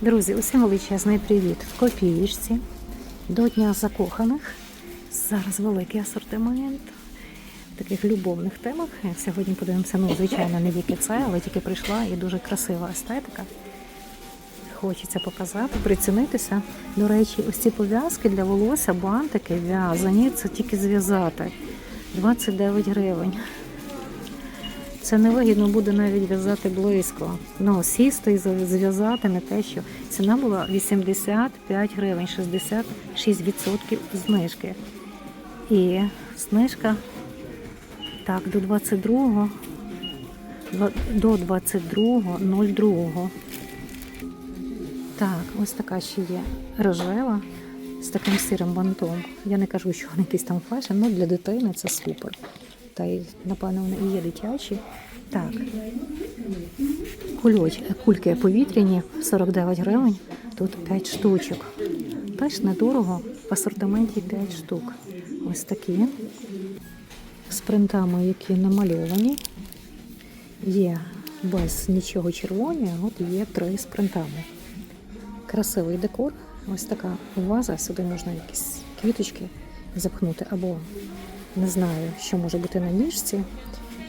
Друзі, усім величезний привіт в копієчці до Дня закоханих. Зараз великий асортимент в таких любовних темах. Сьогодні подивимося, ну, звичайно, не віки це, але тільки прийшла і дуже красива естетика. Хочеться показати, прицінитися. До речі, ось ці пов'язки для волосся, бантики в'язані, це тільки зв'язати. 29 гривень. Це невигідно буде навіть в'язати близько. Ну, сісти і зв'язати не те, що ціна була 85 гривень, 66% знижки. І знижка так, до 22 до 22.02. Так, ось така ще є рожева з таким сирим бантом. Я не кажу, що вони якийсь там фешн, але для дитини це супер. Та й, напевно, вони і є дитячі. Так. Кульоч, кульки повітряні 49 гривень, тут 5 штучок. Теж недорого, в асортименті 5 штук. Ось такі. З принтами, які намальовані. Є без нічого червоні, от є три з принтами. Красивий декор. Ось така ваза, сюди можна якісь квіточки запхнути, або не знаю, що може бути на ніжці.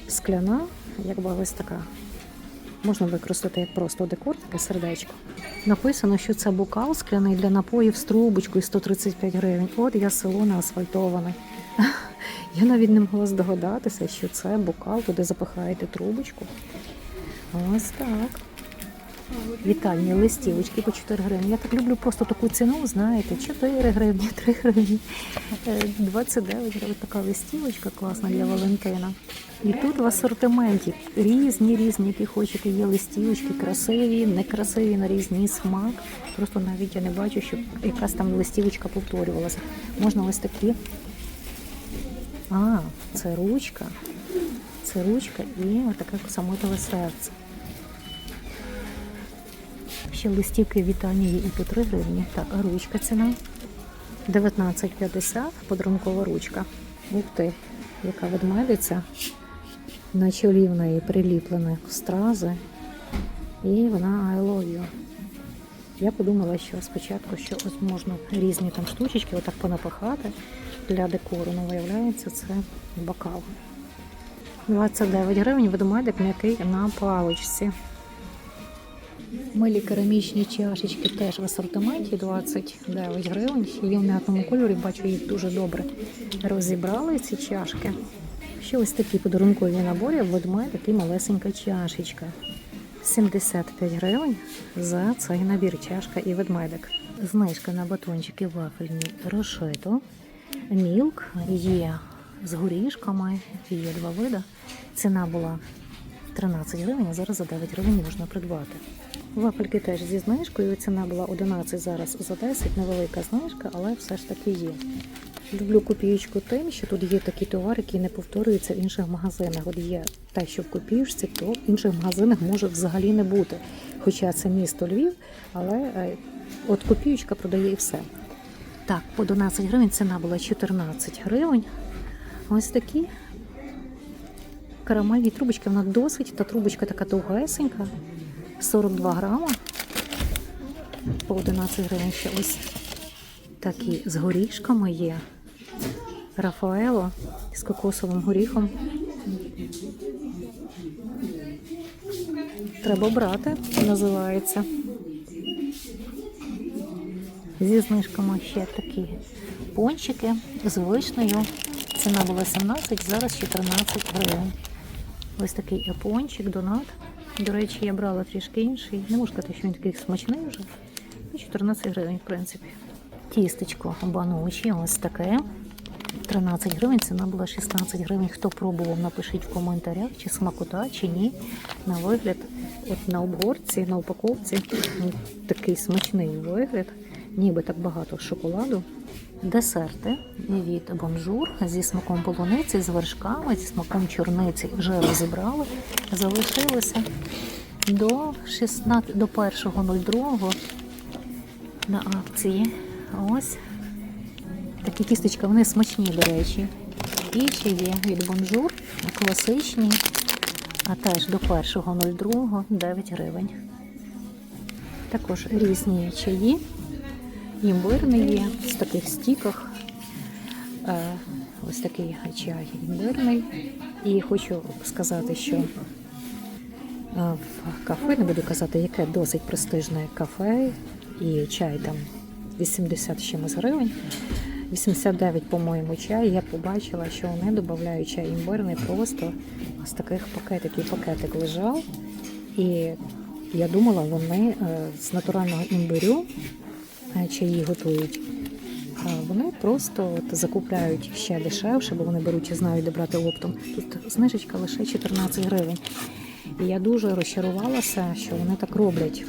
Скляна, якби ось така. Можна використати як просто декор, таке сердечко. Написано, що це бокал скляний для напоїв з трубочкою 135 гривень. От я село не асфальтоване. Я навіть не могла здогадатися, що це бокал, туди запихаєте трубочку. Ось так. Вітальні листівочки по 4 гривні. Я так люблю просто таку ціну, знаєте, 4 гривні, 3 гривні, Е, 29 гривень. Така листівочка класна для Валентина. І тут в асортименті різні, різні, які хочете. Є листівочки, красиві, некрасиві на різний смак. Просто навіть я не бачу, щоб якась там листівочка повторювалася. Можна ось такі. А, це ручка. Це ручка і отаке самотове серце. Ще листівки є і по 3 гривні. Так, ручка ціна 19,50, подарункова ручка. Ух ти, яка ведмедиця. В неї приліплені стрази. І вона I love you. Я подумала, що спочатку, що ось можна різні там штучечки отак понапихати для декору. Ну, виявляється, це бокал. 29 гривень ведмедик м'який на паличці. Милі керамічні чашечки теж в асортименті 29 гривень. Є в м'ятному кольорі, бачу, їх дуже добре розібрали ці чашки. Ще ось такі подарункові набори, ведмедик і малесенька чашечка. 75 гривень за цей набір чашка і ведмедик. Знижка на батончики вафельні рошето. Мілк є з горішками, є два види. Ціна була 13 гривень, а зараз за 9 гривень можна придбати. Вафельки теж зі знижкою. Ціна була 11 зараз за 10, невелика знижка, але все ж таки є. Люблю копієчку тим, що тут є такі товари, які не повторюються в інших магазинах. От є те, що в копієчці, то в інших магазинах може взагалі не бути. Хоча це місто Львів, але е, от копієчка продає і все. Так, по 12 гривень ціна була 14 гривень. Ось такі карамельні трубочки, вона досить, та трубочка така довгесенька, 42 грама. По 11 гривень ще ось такі з горішками є. Рафаело з кокосовим горіхом. Треба брати, називається. Зі знижками ще такі пончики з вишнею. Ціна була 17, зараз 14 гривень. Ось такий пончик, донат. До речі, я брала трішки інший. Не можу сказати, що він такий смачний вже. Ну, 14 гривень, в принципі. Тістечко банучі, ось таке. 13 гривень, ціна була 16 гривень. Хто пробував, напишіть в коментарях, чи смакота, чи ні. На вигляд, от на обгорці, на упаковці ну, такий смачний вигляд, ніби так багато шоколаду. Десерти від бонжур зі смаком полуниці, з вершками, зі смаком чорниці вже розібрали. Залишилося до 16, до 1.02 на акції. Ось такі кісточки, вони смачні, до речі. І ще є від бонжур, класичні, а теж до 1.02 9 гривень. Також різні чаї. Імбирний є в таких стіках. Е, Ось такий чай імбирний. І хочу сказати, що е, в кафе, не буду казати, яке досить престижне кафе, і чай там 80 з чимось гривень. 89, по-моєму, чай. Я побачила, що вони додають чай імбирний просто з таких пакетиків. Пакетик лежав. І я думала, вони е, з натурального імбирю е, чаї готують. Вони просто от закупляють ще дешевше, бо вони беруть і знають, де брати оптом. Тут знижечка лише 14 гривень. І я дуже розчарувалася, що вони так роблять.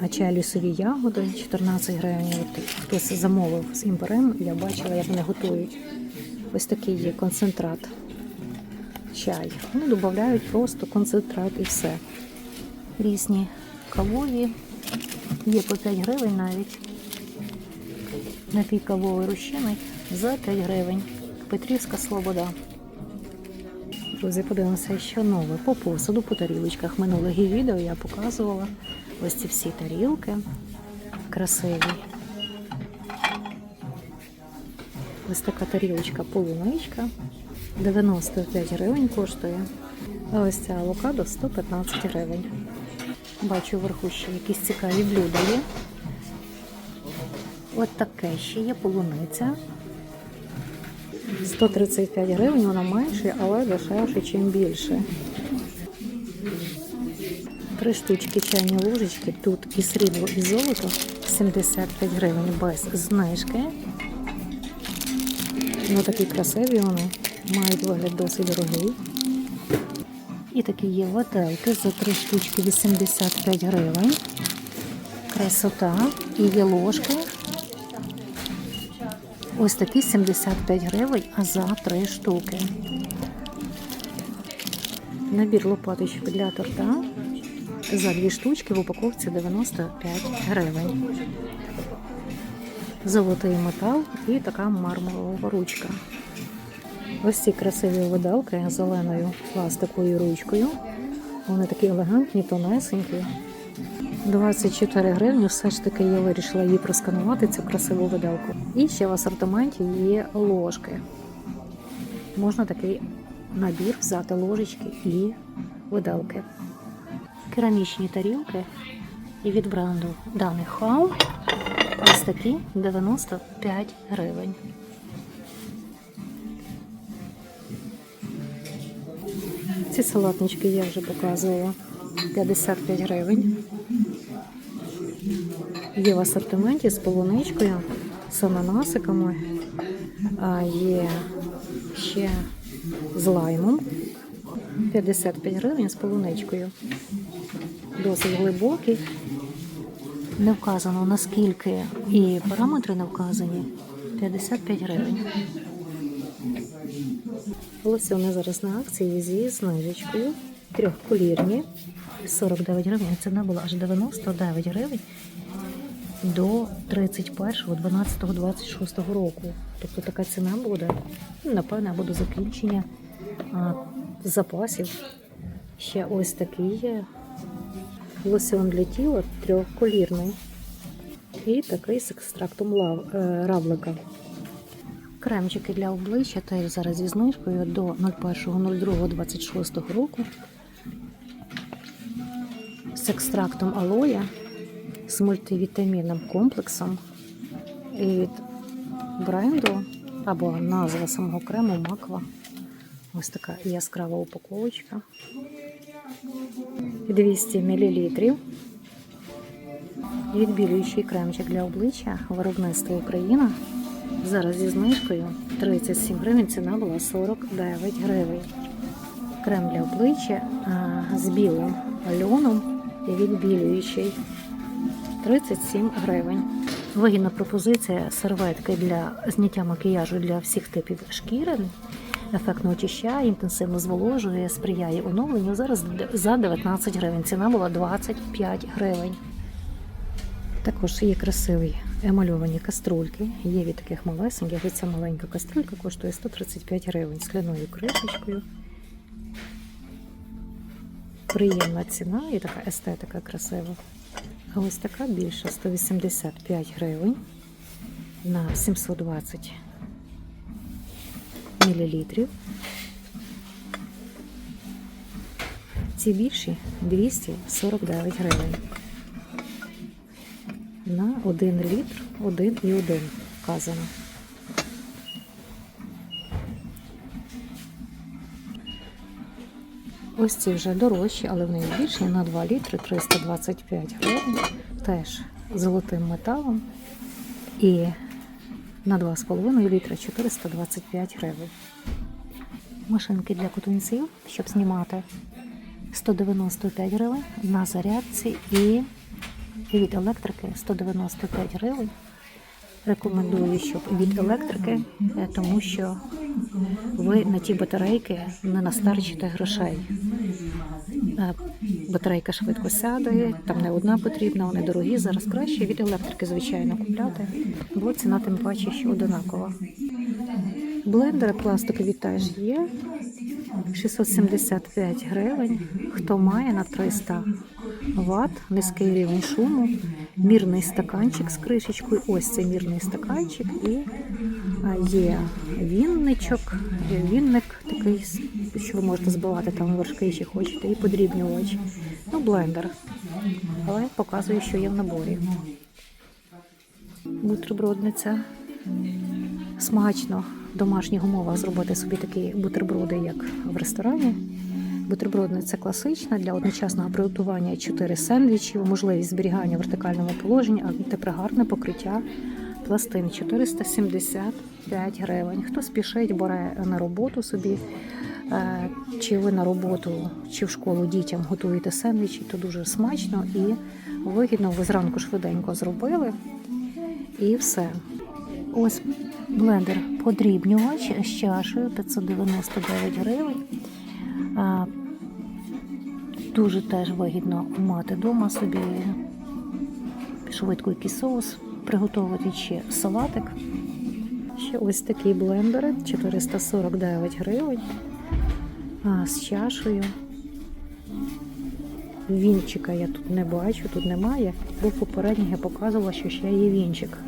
А чай лісові ягоди 14 гривень. От хтось замовив з імбирем, я бачила, як вони готують. Ось такий є концентрат. Чай. Вони додають просто концентрат і все. Різні кавові. Є по 5 гривень навіть. Напій кавовий рущиний за 5 гривень. Петрівська Слобода. Друзі, подивимося, що нове по посуду, по тарілочках. Минулих відео я показувала ось ці всі тарілки красиві. Ось така тарілочка полуничка. 95 гривень коштує. А ось ця авокадо 115 гривень. Бачу вверху ще якісь цікаві блюда є. От таке ще є полуниця. 135 гривень, вона менше, але дешевше, чим більше. Три штучки чайні ложечки. Тут і срібло, і золото 75 гривень без знижки. Ну такі красиві вони. Мають вигляд досить дорогий. І такі є вателки за три штучки 85 гривень. Красота. І є ложки. Ось такі 75 гривень, а за три штуки. Набір лопаточок для торта за дві штучки в упаковці 95 гривень. Золотий метал і така мармурова ручка. Ось ці красиві виделки з зеленою пластиковою ручкою. Вони такі елегантні, тонесенькі. 24 гривні, все ж таки я вирішила її просканувати, цю красиву виделку. І ще в асортименті є ложки. Можна такий набір взяти ложечки і виделки. Керамічні тарілки і від бренду даний хау. Ось такі 95 гривень. Ці салатнички я вже показувала 55 гривень. Є в асортименті з полуничкою, з ананасиками, а є ще з лаймом. 55 гривень з полуничкою. Досить глибокий. Не вказано наскільки і параметри не вказані. 55 гривень. Ось вони зараз на акції зі знижечкою. Трьохколірні. 49 гривень. Ціна була аж 99 гривень до 31.12.26 року. Тобто така ціна буде, ну, напевно, або до закінчення а, запасів. Ще ось такий є лосьон для тіла трьохколірний. І такий з екстрактом лав, е, равлика. Кремчики для обличчя теж зараз зі знижкою до 01.02.26 року. З екстрактом алоя, з мультивітамінним комплексом і від бренду або назва самого крему Маква. Ось така яскрава упаковочка. 200 мл. Відбілюючий кремчик для обличчя виробництво Україна. Зараз зі знижкою 37 гривень, ціна була 49 гривень. Крем для обличчя з білим льоном і відбілюючий 37 гривень. Вигідна пропозиція серветки для зняття макіяжу для всіх типів шкіри. Ефектно очищає, інтенсивно зволожує, сприяє оновленню. Зараз за 19 гривень. Ціна була 25 гривень. Також є красиві емальовані каструльки. Є від таких малесеньких. Ось ця маленька каструлька коштує 135 гривень з скляною кришечкою. Приємна ціна і така естетика красива. А ось така більша 185 гривень на 720 мілілітрів. Ці більші 249 гривень. На 1 літр 1,1 вказано. Ось ці вже дорожчі, але вони більші на 2 літри 325 гривень. Теж золотим металом. І на 2,5 літра 425 гривень. Машинки для кутунців, щоб знімати 195 гривень на зарядці і від електрики 195 гривень. Рекомендую, щоб від електрики, е, тому що ви на ті батарейки не настарчите грошей. Е, Батарейка швидко сяде, там не одна потрібна, вони дорогі. Зараз краще від електрики, звичайно, купляти, бо ціна тим паче, що одинакова. Блендери пластикові теж є. 675 гривень. Хто має на 300 Вт, низький рівень шуму, мірний стаканчик з кришечкою. Ось цей мірний стаканчик і є вінничок, вінник такий, що ви можете збивати там вершки, чи хочете, і подрібнювач. Ну, блендер. Але показую, що є в наборі. Бутербродниця смачно в домашніх умовах зробити собі такі бутерброди, як в ресторані. Бутербродниця класична для одночасного приготування 4 сендвічі, можливість зберігання в вертикальному положенні, а тепер гарне покриття пластин 475 гривень. Хто спішить, бере на роботу собі, е, чи ви на роботу, чи в школу дітям готуєте сендвічі, то дуже смачно і вигідно. Ви зранку швиденько зробили і все. Ось блендер подрібнювач з чашею 599 гривень. Дуже теж вигідно мати вдома собі швидко якийсь соус, приготувати чи салатик. Ще ось такі блендери 449 гривень з чашею. Вінчика я тут не бачу, тут немає, бо попередньо я показувала, що ще є вінчик.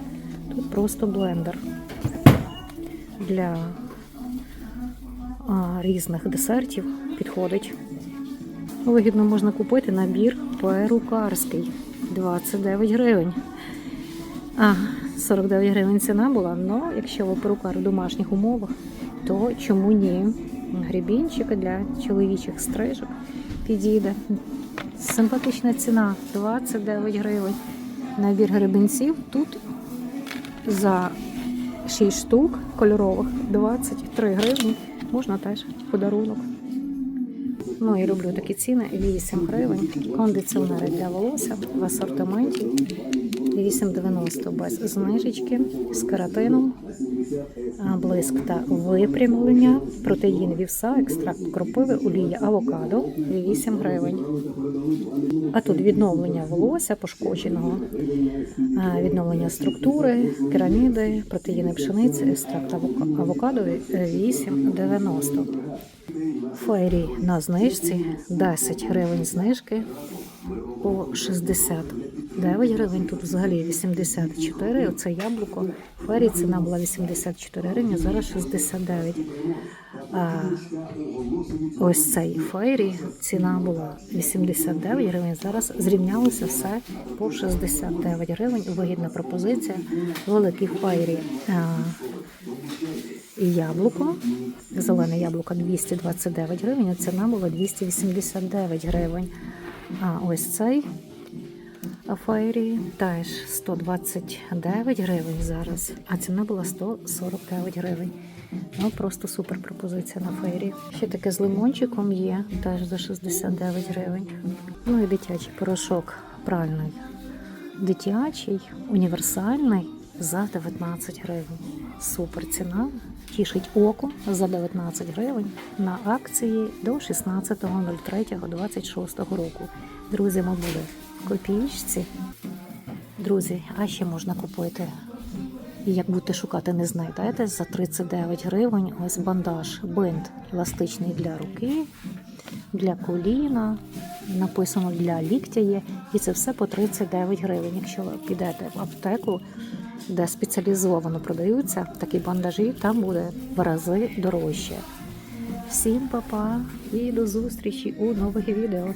Тут просто блендер для а, різних десертів підходить. Вигідно можна купити набір перукарський 29 гривень. А, 49 гривень ціна була, але якщо ви перукар в домашніх умовах, то чому ні? Грібінчик для чоловічих стрижок підійде. Симпатична ціна 29 гривень. Набір гребінців тут за 6 штук кольорових 23 гривні. Можна теж подарунок. Ну і роблю такі ціни 8 гривень. Кондиціонери для волосся в асортименті 8,90 без знижечки з кератином, а, блиск та випрямлення, протеїн вівса, екстракт кропиви, олія авокадо 8 гривень. А тут відновлення волосся пошкодженого, відновлення структури, кераміди, протеїни пшениці, екстракт авокадо 8,90. Фейрі на знижці 10 гривень знижки по 69 гривень. Тут взагалі 84. Оце яблуко. Фері ціна була 84 гривні, зараз 69. А ось цей фейрі ціна була 89 гривень. Зараз зрівнялося все по 69 гривень. Вигідна пропозиція. Великий фейрі. І яблуко. Зелене яблуко 229 гривень, а ціна була 289 гривень. А ось цей Фейрі теж 129 гривень зараз, а ціна була 149 гривень. Ну просто супер пропозиція на фейрі. Ще таке з лимончиком є, теж за 69 гривень. Ну і дитячий порошок пральний. Дитячий, універсальний за 19 гривень. Супер ціна. Тішить око за 19 гривень на акції до 16.03.26 року. Друзі, ми були в копієчці. Друзі, а ще можна купити. І як будете шукати, не знайдете за 39 гривень. Ось бандаж, бинт еластичний для руки. для коліна, написано для ліктя є, і це все по 39 гривень. Якщо ви підете в аптеку, де спеціалізовано продаються такі бандажі, там буде в рази дорожче. Всім па-па і до зустрічі у нових відео.